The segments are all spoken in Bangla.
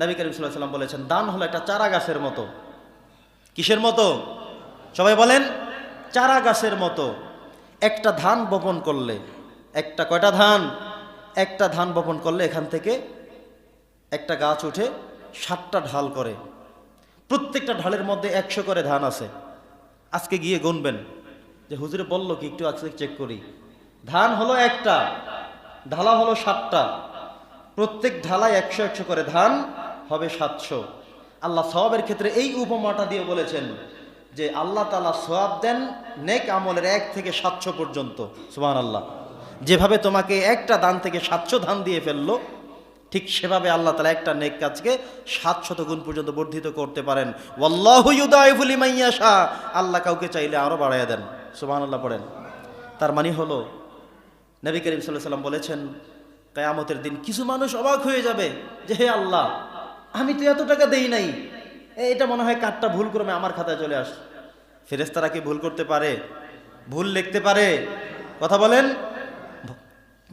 নবী করিম সাল্লাহ সাল্লাম বলেছেন, দান হলো একটা চারা গাছের মতো। কিসের মতো? সবাই বলেন চারা গাছের মতো। একটা ধান বপন করলে, একটা কয়টা ধান? একটা ধান বপন করলে এখান থেকে একটা গাছ উঠে সাতটা ঢাল করে। প্রত্যেকটা ঢালের মধ্যে একশো করে ধান আছে। আজকে গিয়ে গুনবেন। যে হুজুরে বলল কি, একটু আজকে চেক করি। ধান হলো একটা, ঢালা হলো সাতটা। প্রত্যেক ঢালায় একশো একশো করে ধান হবে সাতশো। আল্লাহ সওয়াবের ক্ষেত্রে এই উপমাটা দিয়ে বলেছেন যে আল্লাহ তালা সোয়াব দেন নেক আমলের এক থেকে সাতশো পর্যন্ত। সুবাহ আল্লাহ যেভাবে তোমাকে একটা দান থেকে সাতশো ধান দিয়ে ফেলল, ঠিক সেভাবে আল্লাহ তালা একটা নেক কাজকে সাতশত গুণ পর্যন্ত বর্ধিত করতে পারেন। ওয়াল্লাহু ইউদাইফুল লিমান ইয়াশা। আল্লাহ কাউকে চাইলে আরও বাড়াইয়া দেন। সুবহানাল্লাহ পড়েন। তার মানে হলো, নবী করিম সাল্লাহ সাল্লাম বলেছেন, কেয়ামতের দিন কিছু মানুষ অবাক হয়ে যাবে যে, হে আল্লাহ আমি তো এত টাকা দেই নাই। এটা মনে হয় কার্ডটা ভুল ক্রমে আমার খাতায় চলে আস ফেরেস্তারা কি ভুল করতে পারে? ভুল লিখতে পারে? কথা বলেন।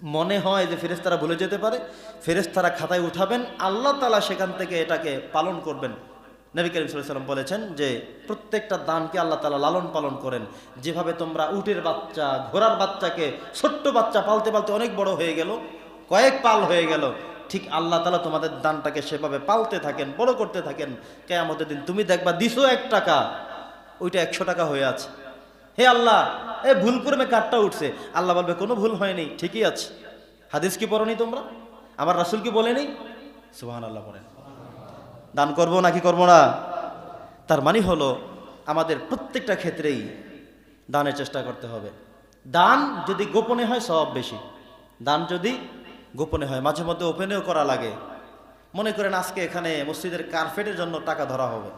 মনে হয় যে ফেরেস্তারা ভুলে যেতে পারে। ফেরেস্তারা খাতায় উঠাবেন। আল্লাহ তালা সেখান থেকে এটাকে পালন করবেন। নবী করিম সাল্লাম বলেছেন যে, প্রত্যেকটা দানকে আল্লাহ তালা লালন পালন করেন। যেভাবে তোমরা উটের বাচ্চা, ঘোড়ার বাচ্চাকে, ছোট্ট বাচ্চা পালতে পালতে অনেক বড় হয়ে গেল, কয়েক পাল হয়ে গেল। ঠিক আল্লাহ তালা তোমাদের দানটাকে সেভাবে পালতে থাকেন, বড় করতে থাকেন। কেয়ামতের দিন তুমি দেখবা দিছো এক টাকা, ওইটা একশো টাকা হয়ে আছে। হে আল্লাহ, এ ভুল করবে কাঠটা উঠছে। আল্লাহ বলবে, কোনো ভুল হয়নি, ঠিকই আছে। হাদিস কি পড়নি তোমরা? আমার রাসুল কি বলেনি? সুবাহান আল্লাহ পড়েন। দান করব নাকি করব না? তার মানে হলো, আমাদের প্রত্যেকটা ক্ষেত্রেই দানের চেষ্টা করতে হবে। দান যদি গোপনে হয়, সব বেশি। দান যদি গোপনে হয়, মাঝে মধ্যে ওপেনেও করা লাগে। মনে করেন আজকে এখানে মসজিদের কার্পেটের জন্য টাকা ধরা হবে।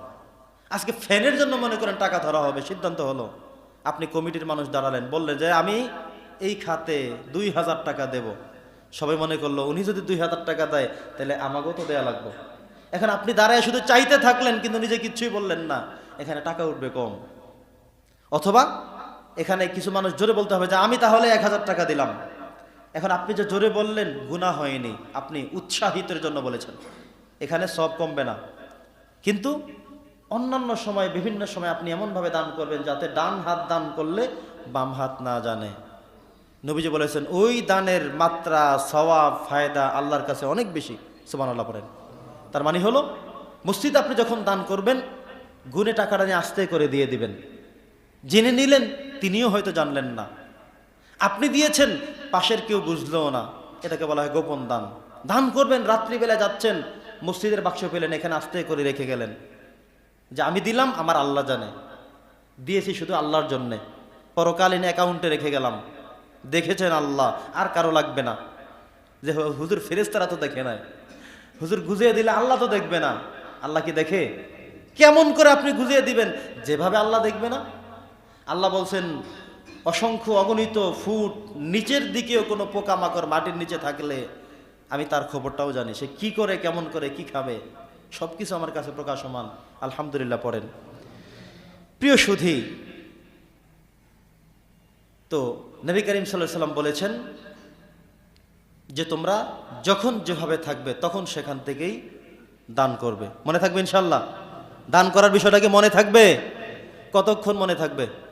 আজকে ফ্যানের জন্য মনে করেন টাকা ধরা হবে, সিদ্ধান্ত হলো। আপনি কমিটির মানুষ দাঁড়ালেন বললেন যে আমি এই খাতে দুই হাজার টাকা দেব। সবাই মনে করল, উনি যদি দুই হাজার টাকা দেয়, তাহলে আমাকেও তো দেয়া লাগবে। এখন আপনি দাঁড়ায় শুধু চাইতে থাকলেন, কিন্তু নিজে কিচ্ছুই বললেন না। এখানে টাকা উঠবে কম। অথবা এখানে কিছু মানুষ জোরে বলতে হবে যে, আমি তাহলে এক হাজার টাকা দিলাম। এখন আপনি যে জোরে বললেন গুণা হয়নি। আপনি উৎসাহিতের জন্য বলেছেন। এখানে সব কমবে না। কিন্তু অন্যান্য সময়, বিভিন্ন সময় আপনি এমনভাবে দান করবেন যাতে ডান হাত দান করলে বাম হাত না জানে। নবীজি বলেছেন, ওই দানের মাত্রা, সওয়াব, ফায়দা আল্লাহর কাছে অনেক বেশি। সুবান আল্লাহ পড়েন। তার মানে হলো, মসজিদ আপনি যখন দান করবেন, গুনে টাকাটা নিয়ে আস্তে করে দিয়ে দিবেন। জেনে নিলেন, তিনিও হয়তো জানলেন না। আপনি দিয়েছেন, পাশের কেউ বুঝলেও না। এটাকে বলা হয় গোপন দান। দান করবেন, রাত্রিবেলা যাচ্ছেন, মসজিদের বাক্স পেলেন, এখানে আস্তে করে রেখে গেলেন। যে আমি দিলাম, আমার আল্লাহ জানে। দিয়েছি শুধু আল্লাহর জন্যে। পরকালীন অ্যাকাউন্টে রেখে গেলাম। দেখেছেন আল্লাহ, আর কারও লাগবে না। যে হুজুর ফেরেস্তারা তো দেখে নাই। হুজুর গুজিয়ে দিলে আল্লাহ তো দেখবে না। আল্লাহ কি দেখে? কেমন করে আপনি গুজিয়ে দিবেন? যেভাবে আল্লাহ দেখবে না। আল্লাহ বলছেন অসংখ্য অগণিত ফুট নিচের দিকেও কোনো পোকামাকড় মাটির নিচে থাকলে আমি তার খবরটাও জানি। সে কি করে, কেমন করে, কি খাবে? সব কিছু আমার কাছে প্রকাশমান। আলহামদুলিল্লাহ পড়েন। প্রিয় সুধি, তো নবী করিম সাল্লাহ সাল্লাম বলেছেন যে তোমরা যখন যেভাবে থাকবে তখন সেখান থেকেই দান করবে। মনে থাকবে ইনশাল্লাহ দান করার বিষয়টাকে মনে থাকবে? কতক্ষণ মনে থাকবে?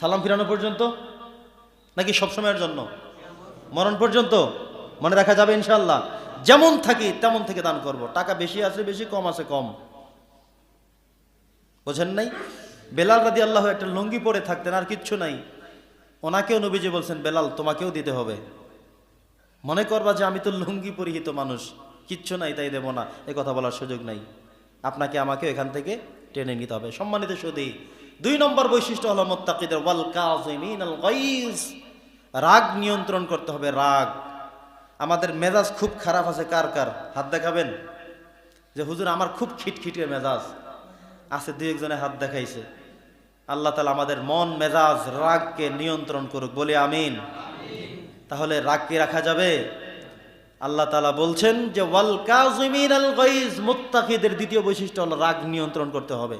সালাম ফিরানো পর্যন্ত? নাকি সবসময়ের জন্য? মরণ পর্যন্ত? মনে রাখা যাবে ইনশাল্লাহ যেমন থাকি, তেমন থেকে দান করব। টাকা বেশি আছে, বেশি কম আছে, কম। বোঝেন নাই? বেলাল রাদি আল্লাহ একটা লুঙ্গি পরে থাকতেন, আর কিচ্ছু নাই। ওনাকেও নবীজি বলছেন, বেলাল, তোমাকেও দিতে হবে। মনে করবা যে আমি তো লুঙ্গি পরিহিত মানুষ। কিচ্ছু নাই, তাই দেব না। এ কথা বলার সুযোগ নাই। আপনাকে আমাকে এখান থেকে টেনে নিতে হবে। সম্মানিত সুদী দুই নম্বর বৈশিষ্ট্য হলো মোত্তাকিদের, ওয়াল কাযিমিন, আল গাইজ। রাগ নিয়ন্ত্রণ করতে হবে, রাগ। আমাদের মেজাজ খুব খারাপ আছে, কার কার? হাত দেখাবেন? যে হুজুর, আমার খুব খিটখিটে মেজাজ। আছে দুই একজনে হাত দেখাইছে। আল্লাহ তালা আমাদের মন, মেজাজ, রাগকে নিয়ন্ত্রণ করুক। বলে আমিন। তাহলে রাগ কি রাখা যাবে? আল্লাহ তালা বলছেন যে, ওয়াল কাজিমিন আল গাইজ। মুত্তাকিদের দ্বিতীয় বৈশিষ্ট্য হলো রাগ নিয়ন্ত্রণ করতে হবে।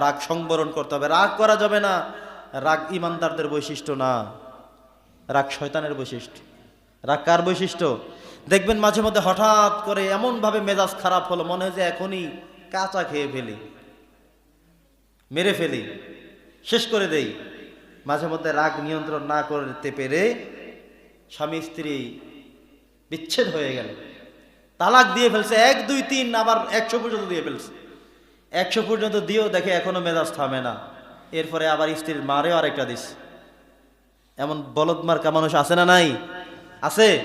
রাগ সংবরণ করতে হবে। রাগ করা যাবে না। রাগ ইমানদারদের বৈশিষ্ট্য না। রাগ শয়তানের বৈশিষ্ট্য। রাগ কার বৈশিষ্ট্য? দেখবেন মাঝে মধ্যে হঠাৎ করে এমনভাবে মেজাজ খারাপ হলো, মনে হয় যে এখনই কাঁচা খেয়ে ফেলি, মেরে ফেলি, শেষ করে দেই। মাঝে মধ্যে রাগ নিয়ন্ত্রণ না করতে পেরে স্বামী, স্ত্রী বিচ্ছেদ হয়ে গেল। তালাক দিয়ে ফেলছে। এক, দুই, তিন, আবার একশো পর্যন্ত দিয়ে ফেলছে। একশো পর্যন্ত দিয়েও দেখে এখনও মেজাজ থামে না। এরপরে আবার স্ত্রীর মারেও আরেকটা দিস। এমন বলদ মার্কা মানুষ আছে না নাই? আছে?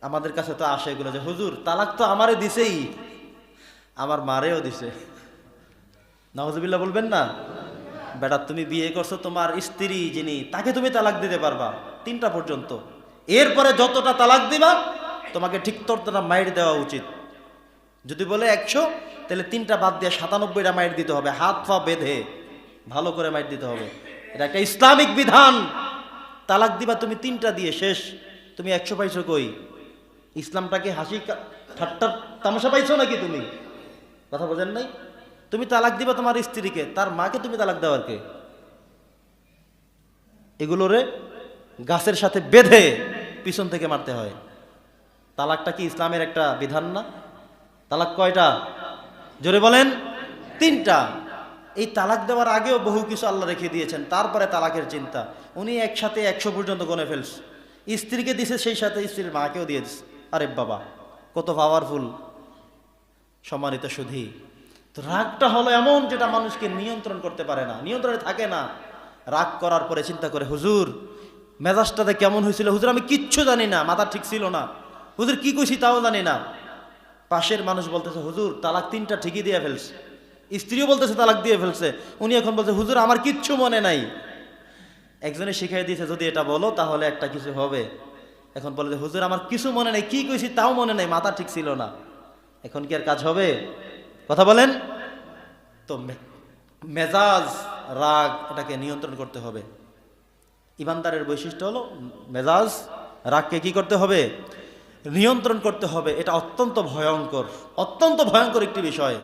আমাদের কাছে তো আসে এগুলো যে, হুজুর, তালাক তো আমারে দিছেই। আমার মারেও দিছে। নওয়াজবিল্লাহ বলবেন না? বেটা, তুমি বিয়ে করছ তোমার স্ত্রী যিনি, তাকে তুমি তালাক দিতে পারবা, তিনটা পর্যন্ত। এরপরে যতটা তালাক দিবা, তোমাকে ঠিক ততটা মাইর দেওয়া উচিত। যদি বলে একশো তাহলে তিনটা বাদ দিয়ে সাতানব্বইটা মাইর দিতে হবে। হাত পা বেঁধে ভালো করে মাইর দিতে হবে। এটা একটা ইসলামিক বিধান। তালাক দিবা তুমি তিনটা দিয়ে, শেষ। তুমি একশো পাইছো কই? ইসলামটাকে হাসি ঠাট্টার তামাশা পাইছো নাকি তুমি? কথা বোঝেন নাই? তুমি তালাক দিবা তোমার স্ত্রীকে, তার মাকে তুমি তালাক দেওয়ার কে? এগুলোরে গাছের সাথে বেঁধে পিছন থেকে মারতে হয়। তালাকটা কি ইসলামের একটা বিধান না? তালাক কয়টা? জোরে বলেন, তিনটা। এই তালাক দেওয়ার আগেও বহু কিছু আল্লাহ রেখে দিয়েছেন, তারপরে তালাকের চিন্তা। উনি একসাথে একশো পর্যন্ত গনে ফেলছে। স্ত্রীকে দিছে, সেই সাথে স্ত্রীর মাকেও দিয়ে দিছে। আরে বাবা, কত পাওয়ারফুল সম্মানিত সুধী, তো রাগটা হলো এমন যেটা মানুষকে নিয়ন্ত্রণ করতে পারে না, নিয়ন্ত্রণে থাকে না। রাগ করার পরে চিন্তা করে, হুজুর, মেজাজটাতে কেমন হয়েছিল? হুজুর, আমি কিচ্ছু জানি না, মাথা ঠিক ছিল না। হুজুর, কি কইছি তাও জানি না। পাশের মানুষ বলতেছে, হুজুর, তালাক তিনটা ঠিকই দিয়ে ফেলছে। স্ত্রীও বলতেছে, তালাক দিয়ে ফেলছে। উনি এখন বলছে, হুজুর, আমার কিচ্ছু মনে নাই। একজনে শিখাই দিয়েছে, যদি এটা বলো, তাহলে একটা কিছু হবে। এখন বলে যে, হুজুর, আমার কিছু মনে নেই, কি কইছি তাও মনে নেই, মাথা ঠিক ছিল না। এখন কি আর কাজ হবে? কথা বলেন? তো মেজাজ, রাগ, এটাকে নিয়ন্ত্রণ করতে হবে। ইমানদারের বৈশিষ্ট্য হলো, মেজাজ, রাগকে কি করতে হবে? নিয়ন্ত্রণ করতে হবে এটা অত্যন্ত ভয়ঙ্কর অত্যন্ত ভয়ঙ্কর একটি বিষয়।